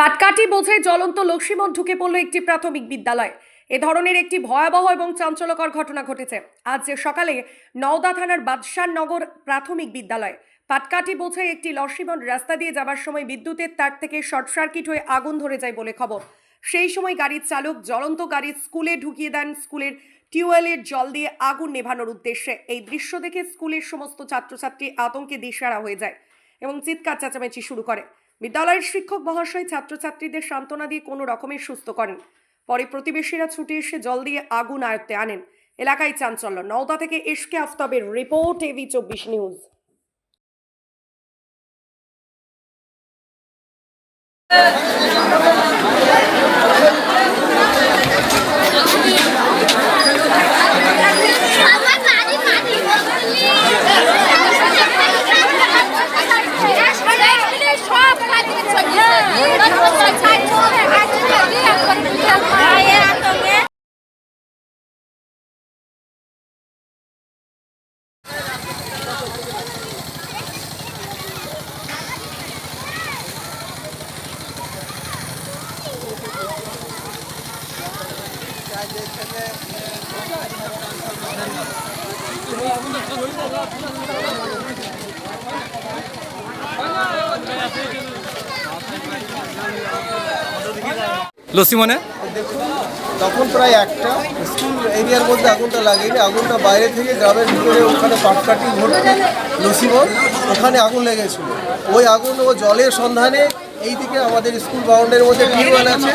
পাটকাঠি বোঝে জ্বলন্ত লক্ষ্মীমন ঢুকে পড়ল একটি প্রাথমিক বিদ্যালয়। এ ধরনের একটি ভয়াবহ এবং চাঞ্চল্যকর ঘটনা ঘটেছে। আজ সকালে নওদা থানার বাদশাহ নগর প্রাথমিক বিদ্যালয়। পাটকাটি বোঝে একটি লক্ষ্মীমন রাস্তা দিয়ে যাবার সময় বিদ্যুতের তার থেকে শর্ট সার্কিট হয়ে আগুন ধরে যায় বলে খবর। সেই সময় গাড়ির চালক জ্বলন্ত গাড়ি স্কুলে ঢুকিয়ে দেন স্কুলের টিউবওয়েলের জল দিয়ে আগুন নেভানোর উদ্দেশ্যে। এই দৃশ্য দেখে স্কুলের সমস্ত ছাত্রছাত্রী আতঙ্কে দিশেহারা হয়ে যায় এবং চিৎকার চেঁচামেচি শুরু করে। বিদ্যালয়ের শিক্ষক মহাশয় ছাত্রছাত্রীদের সান্ত্বনা দিয়ে কোনো রকমের সুস্থ করেন। পরে প্রতিবেশীরা ছুটে এসে জল দিয়ে আগুন আয়ত্তে আনেন। এলাকায় চাঞ্চল্য। নওদা থেকে এসকে আফতাবের রিপোর্ট এভি চব্বিশ নিউজ। আমার বাড়ি মাটি সব মাটি চলে লসিমনে দেখুন তখন প্রায় একটা। স্কুল এরিয়ার মধ্যে আগুনটা লাগেনি আগুনটা বাইরে থেকে গ্রামের ভিতরে ওখানে পাটকাটি ভর্তি লসিমন ওখানে আগুন লেগেছিল। ওই আগুন ও জলের সন্ধানে এই দিকে আমাদের স্কুল বাউন্ডের মধ্যে টিউবওয়েল আছে।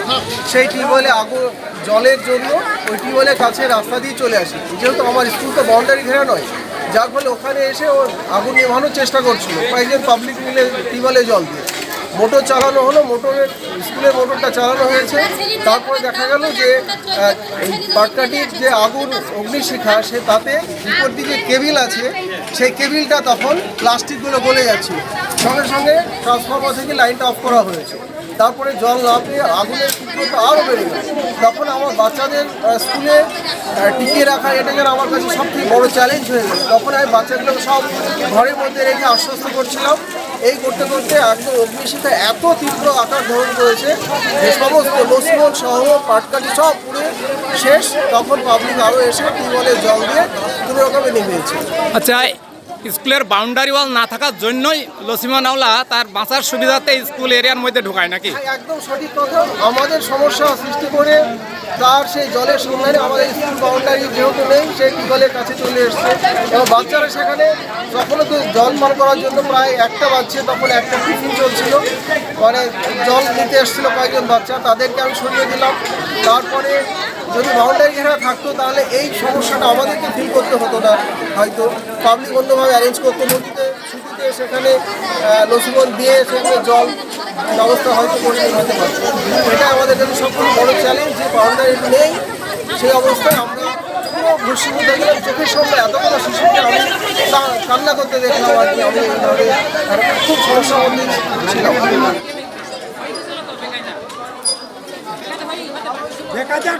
সেই টিউবওয়েলে আগুন জলের জন্য ওই টিউবওয়েলের কাছে রাস্তা দিয়ে চলে আসি। যেহেতু আমার স্কুল তো বাউন্ডারি ঘেরা নয় যার ফলে ওখানে এসে ও আগুন নেভানোর চেষ্টা করছিল। কয়েকজন পাবলিক মিলে টিউবওয়েলে জল দিয়ে। মোটর চালানো হলো মোটরের স্কুলের মোটরটা চালানো হয়েছে। তারপরে দেখা গেল যে পাটকাঠির যে আগুন অগ্নিশিখা সে তাতে উপর দিকে কেবিল আছে সেই কেবিলটা তখন প্লাস্টিকগুলো গলে যাচ্ছে সঙ্গে সঙ্গে ট্রান্সফরমার থেকে লাইনটা অফ করা হয়েছে। তারপরে জল না পেয়ে আগুনের তীব্রতা আরও বেড়ে গেছে। তখন আমার বাচ্চাদের স্কুলে টিকিয়ে রাখা এটা যেন আমার কাছে সবথেকে বড় চ্যালেঞ্জ হয়ে গেল। তখন আমি বাচ্চাগুলো সব ঘরের মধ্যে রেখে আশ্বস্ত করছিলাম। এই করতে করতে একদম অগ্নিশিখা এত তীব্র আকার ধারণ করেছে যে সমস্ত লক্ষ্মণ সহ পাটকাটি সব পুড়ে শেষ। তখন পাবলিক আরও এসে টিউবওয়েলের জল দিয়ে কোনো রকমে নেমেছে। আচ্ছা স্কুলের বাউন্ডারি ওয়াল না থাকার জন্যই লসিমানাওলা তার বাঁচার সুবিধাতে স্কুল এরিয়ার মধ্যে ঢুকায় নাকি? একদম সঠিক কথা। আমাদের সমস্যা সৃষ্টি করে তার সেই জলের সন্ধানে আমাদের স্কুল বাউন্ডারি যেহেতু নেই, সেই টিউবওয়েলের কাছে চলে এসছে। এবং বাচ্চারা সেখানে যখন তো জল পান করার জন্য প্রায় একটা বাচ্চা তখন একটা টিফিন চলছিল। মানে জল নিতে এসেছিল কয়েকজন বাচ্চা, তাদেরকে আমি সরিয়ে দিলাম। তারপরে যদি বাউন্ডারি ঘেরা থাকতো, তাহলে এই সমস্যাটা আমাদেরকে ফিল করতে হতো না, হয়তো। পাবলিক অন্যভাবে অ্যারেঞ্জ করতো, নদীতে সেখানে লসিমন দিয়ে সেখানে জল ব্যবস্থা হয়তো করে হতে পারতো এটা আমাদের জন্য সবথেকে বড় চ্যালেঞ্জ যে বাউন্ডারি নেই, সেই অবস্থায় আমরা পুরো ভূষিত দেখলাম চোখের সামনে এতগুলো শিশুকে আমি কান্না করতে দেখলাম আর কি, আমি এইভাবে খুব সমস্যার মধ্যে ছিলাম। দার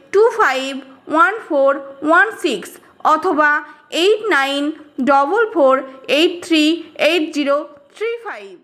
two five one four one six অথবা eight nine double four eight three eight zero three five